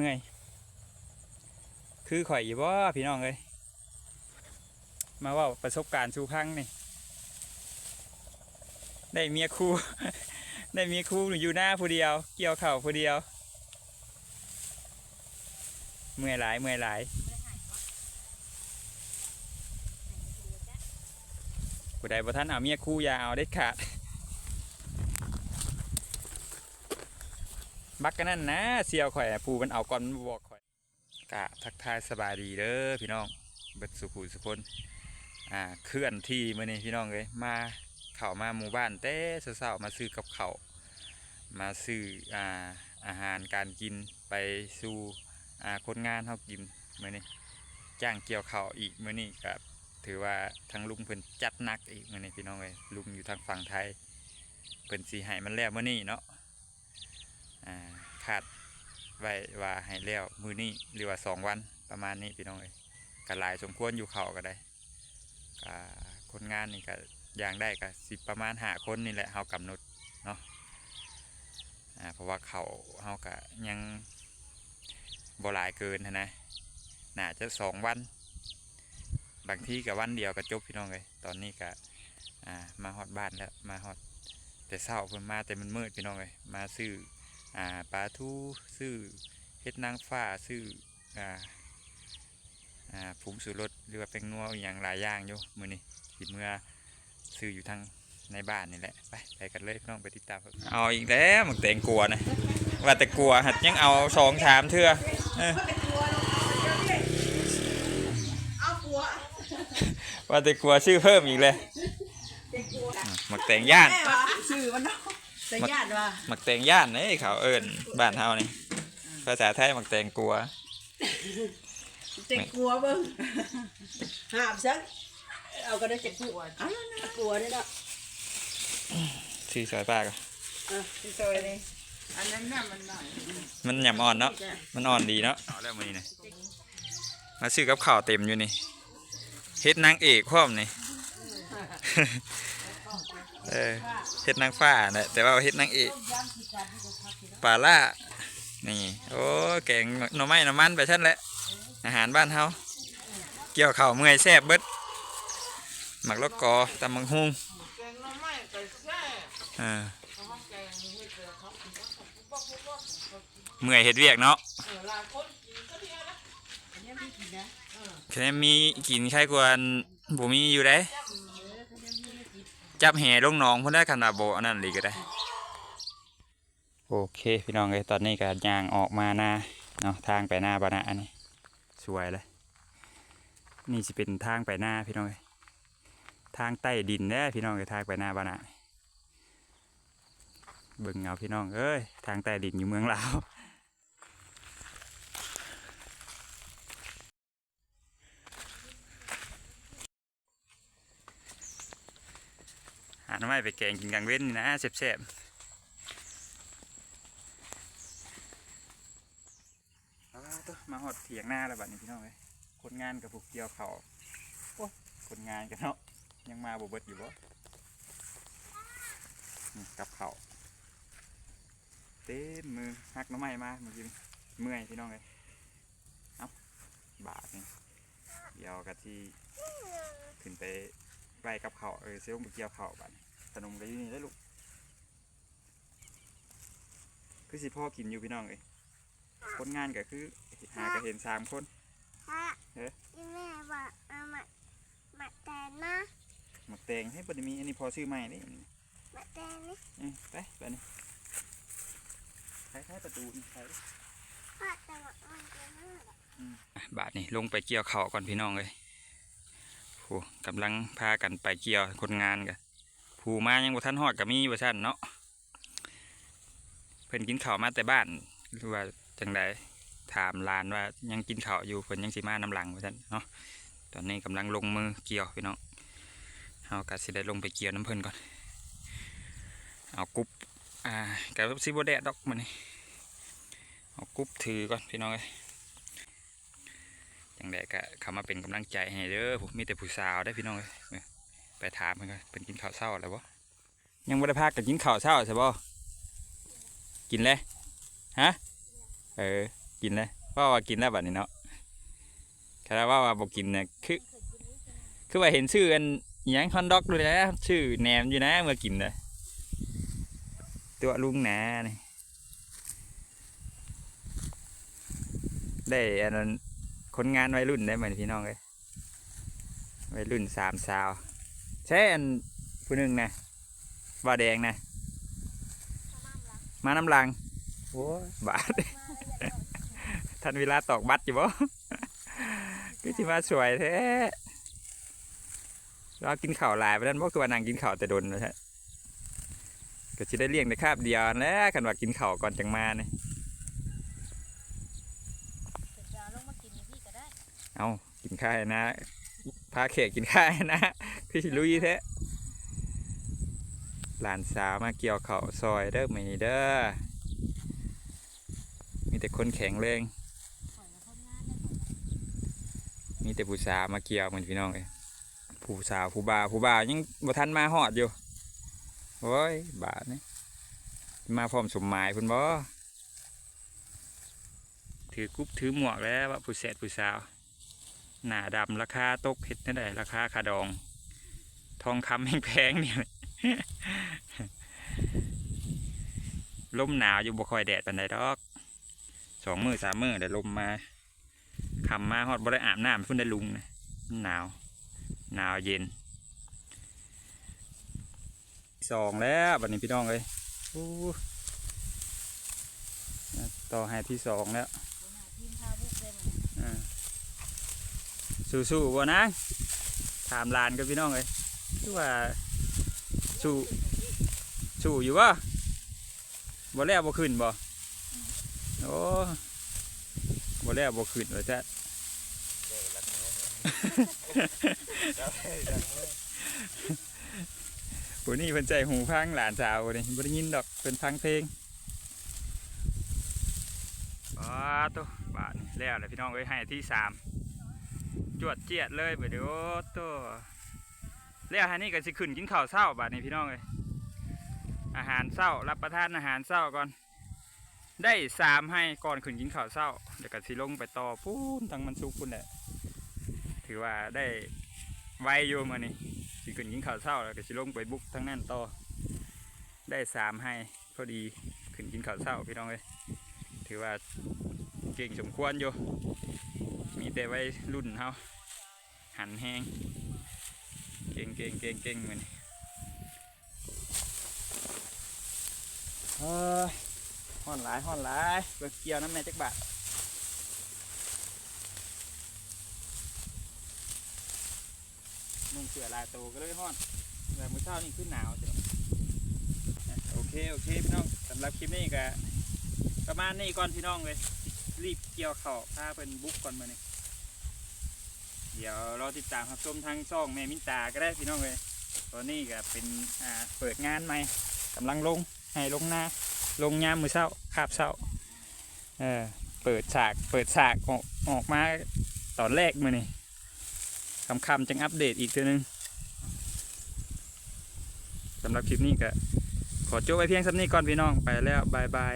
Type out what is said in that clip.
เมื่อย คือข่อยอยู่บ่พี่น้องเลยมาว่าประสบการณ์สู่พังนี่ ได้เมียคู่ ได้เมียคู่อยู่หน้าผู้เดียว เกี่ยวเข่าผู้เดียว เมื่อยหลายเมื่อยหลายผู้ใดบ่ท่านเอาเมียคู่อย่าเอาเด็ดขาด บักกันนั่นนะเสียวข่อยผู้มันเอาก่อนบอกข่อยกะทักทายสบายดีเด้อพี่น้องเบิดสุขุสุคนอ่าเคลื่อนที่มื้อนี้พี่น้องเลยมาเข้ามาหมู่บ้านแต่เช้าๆมาซื้อกับเขามาซื้ออ่าอาหารการกินไปสู่อ่าคนงานเฮากินมื้อนี้จ้างเกี่ยวเข้าอีกมื้อนี้ก็ถือว่าทางลุงเพิ่นจัดหนักอีกมื้อนี้พี่น้องเลยลุงอยู่ทางฝั่งไทยเพิ่นสิให้มันแล้วมื้อนี้เนาะ คาดไว้ว่าให้แล้วมือนี้หรือว่าสองวันประมาณนี้พี่น้องเอ้ยก็หลายสมควรอยู่เขาก็ได้ก็คนงานนี่ก็อย่างได้ก็สิประมาณหาคนนี่แหละเฮากำหนดเนาะเพราะว่าเขาเฮาก็ยังบ่หลายเกินนะน่าจะสองวัน บางที่กับวันเดียวก็จบพี่น้องเลยตอนนี้ก็มาฮอดบ้านแล้วมาฮอดแต่เช้าเพิ่นมาแต่มันมืดพี่น้องเลยมาซื้อ อ่าปลาทูซื้อเฮ็ดนางฟ้าซื้ออ่าอ่าผงสูรสหรือว่าเป็นนัวอหย่างหลายอย่างอยู่มื้อนี้สิเมื่อซื้ออยู่ทางในบ้านนี่แหละไปไปกันเลยพี่น้องไปติดตามครับเอาอีกแล้วหมึกแตงกลัวนะว่าแต่กลัวหัดยังเอาสองชามเทื่อเออเอาผัวว่าแต่กลัวชื่อเพิ่มอีกเลยอืมหมึกแตงย่านแม่วะชื่อมันเนาะ แต่ญาติว่าหมึกแตงย่านนี่เขาเอิ้นบ้านเฮานี่ภาษาไทยหมึกแตงกลัวเจ็กกลัวเบิ่งหาบซักเอาก็ได้เจ็กกลัวเอาแล้วนะกลัวได้แล้วชื่อซอยป้าก็อะพี่ซอยเลยอันนั้นน่ะมันหน่อยมันหยำอ่อนเนาะมันอ่อนดีเนาะเอาแล้วมือนี้นะมาซื้อกับข้าวเต็มอยู่นี่เฮ็ดนางเอกพร้อมนี่ เออเฮ็ดนางฟ้านะแต่ว่าเฮ็ดนางเอกปลาล่านี่โอ้แกงหน่อไม้หน่อมันไปชั้นแหละอาหารบ้านเฮาเกี่ยวข้าวเมื่อยแซ่บเบิดหมักลกกอตำมังฮุงเมื่อยเฮ็ดเวียกเนาะเออหลายคนกินก็เดียวนะอันนี้ไม่กินนะเออแค่มีกินใครกวนบ่มีอยู่ได้ จับแห่ลงหนองพุ่นได้ขนาดโบอันนั้นเลยก็ได้ โอเคพี่น้องเลยตอนนี้ก็ยางออกมาหน้าเนาะทางไปหน้าบานะอันนี้สวยเลย นี่จะเป็นทางไปหน้าพี่น้องเลยทางใต้ดินเด้อพี่น้องเลยทางไปหน้าบานะเบิ่งเอาพี่น้องเอ้ยทางใต้ดินอยู่เมืองลาวหาห น้ำไม้ไปแกงกินกลางเว้นนะแซ่บๆเอาละตัวมาหอดเถียงหน้าแล้วบัดนี้พี่น้องเลยคนงานกับผูกเกี่ยวเขาโอ้คนงานกันเนาะยังมาบ่เบิดอยู่บ่กับเขาเต็มมือหักน้ำไม้มาเมื่อกี้เมื่อยพี่น้องเลยเอาบาทนี่เดี๋ยวกะที่ขึ้นไปไปกับเขาเออเซลล์ไปเกี่ยวเขาบัดนี้ ขนมก็อยู่นี่ได้อลูก คือสิพ่อกินอยู่พี่น้องเลยคนงานก็คือ หาก็เห็นสามคนถ้าเอ๊ะที่แม่ว่าเอามามาแตนนะหมักแตงให้บไดมีอันนี้พอซื้อใหม่นี่มาแตนนี่อืมไปไปนี่ใช้ใช้ประตูนี่ใช้พ่อจะมามันจะน่ารักบาทนี่ลงไปเกี่ยวเขาวก่อนพี่น้องเลยโหกำลังพากันไปเกี่ยวคนงานกัน ผู้มายังบ่ทันฮอดก็มีว่านเนาะเพิ่นกินข้าวมาแต่บ้านหรือว่าจังใดถามลานว่ายังกินข้าวอยู่เพิ่นยังสิมาน้ำหลังว่านเนาะตอนนี้กำลังลงมือเกี่ยวพี่น้องเฮาก็สิได้ลงไปเกี่ยวน้ำเพิ่นก่อนเอากุ๊บอ่ากับซิบแดดดอกมันนี่เอากุ๊บถือก่อนพี่น้องเอ้ยจังไดก็เข้ามาเป็นกำลังใจให้เด้อผมมีแต่ผู้สาวได้พี่น้องอ้ยเอ้ย ไปถามเพิ่นก่อนเป็นกินข้าวเช้าแล้วบ่ยังบ่ได้พากันกินข้าวเช้าใช่บ่กินเลยฮะเออกินเลยว่าว่ากินแล้วบัดนี้เนาะคาราว่าว่าบอกกินเนี่ยคือคือว่าเห็นชื่ออันยังฮอนด็อกด้วยนะชื่อแหนมอยู่นะเมื่อกินเลยตัวลุงหนานี่ได้อันนั้นคนงานวัยรุ่นได้ไหมพี่น้องเลยวัยรุ่นสามสาว ใช่อันผู้หนึ่งนะว่าแดงนะมาน้ำลังโอ้ยบาทท่านเวลาตอกบัตรอยู่บ่ก็ที่มาสวยแท้เรากินข้าวหลายไปนั่นบ่คือว่านั่งกินข้าวแต่ดนนะฮะก็จะได้เลี้ยงในคาบเดียวแหล้วกันว่ากินข้าวก่อนจังมาเนี่ยจะลงมากินพี่ก็ได้เอากินข้าวให้นะพาเขกกินข้าวนะ พี่ลุยแท้หลานสาวมาเกี่ยวเขาซอยเด้อม่เด้อมีแต่คนแข็งแรงมีแต่ผู้สาวมาเกี่ยวเหมือนพี่น้องเลยผู้สาวผู้บ่าวผู้บ่าวยังบ่ทันมาฮอดอยู่โอ้ยบาทนี่มาพร้อมสมหมายพุ่นบ่ถือกุ๊บถือหมวกแล้วว่าผู้แสดผู้สาว หน้าดำราคาตกเฮ็ดนั่นได้ราคาขาดอง ทองคำแพงๆเนี่ยลมหนาวอยู่บ่คอยแดดปานใดดอกสองมือสามมือได้ลมมาคำมาฮอดบ่ได้อาบน้ำเพิ่นได้ลุงนะหนาว หนาวเย็นสองแล้วบัดนี้พี่น้องเอ้ยต่อให้ที่สองแล้ว หัวหน้าทีมพาบุกเลยมัน อ่า สู้ๆบ่นะถามลานกับพี่น้องเอ้ยคือว่าสู้สู้อยู่บ่บ่แล้วบ่ขึ้นบ่โอ้บ่แล้วบ่ขึ้นว่าจะผู้นี้เพิ่นใจหูพังหลานสาวนี่บ่ได้ยินดอกเพิ่นฟังเพลงอ๋อตัวบาทนี่แล้วแหละพี่น้องเอ้ยให้ที่สาม จวดเจียดเลยไปเดี๋ยวตัวแล้วให้นี่ก็สิขึ้นกินข้าวเช้าบาทนี้พี่น้องเอ้ยอาหารเช้ารับประทานอาหารเช้าก่อน ได้สามให้ก่อนขึ้นกินข้าวเช้าเดี๋ยวก็สิลงไปต่อพูนทางมันสุกพุ่นแหละถือว่าได้ไวอยู่มื้อนี้สิขึ้นกินข้าวเช้าแล้วก็สิลงไปบุกทั้งนั้นต่อได้สามให้พอดีขึ้นกินข้าวเช้าพี่น้องเลยถือว่าเก่งสมควรอยู่ มีแต่ไว้รุ่นเฮาหันแห้งเก่งเก่งเก่งเก่งเหมือนเฮ้ยห่อนหลายห่อนหลายเบิกเกี่ยวน้ำในจักบาทนุ่งเสื้อลายโตก็เลยฮ้อนแต่มื้อเช้านี่ขึ้นหนาวจ้ะโอเค โอเค พี่น้องสำหรับคลิปนี้ก็ประมาณนี้ก่อนพี่น้องเลยรีบเกี่ยวเข่าวพาเป็นบุ๊กก่อนมาเนี่ย เดี๋ยวเราติดตามครับชมทางช่องแม่มินตาก็ได้พี่น้องเลยตอนนี้ก็เป็นอ่าเปิดงานใหม่กำลังลงให้ลงหน้าลงยามมือเช้าคาบเช้าเออเปิดฉากเปิดฉากออกออกมาตอนแรกมานี่คำคำจังอัปเดตอีกทีนึงสำหรับคลิปนี้ก็ขอจบไว้เพียงสำนี้ก่อนพี่น้องไปแล้วบายบาย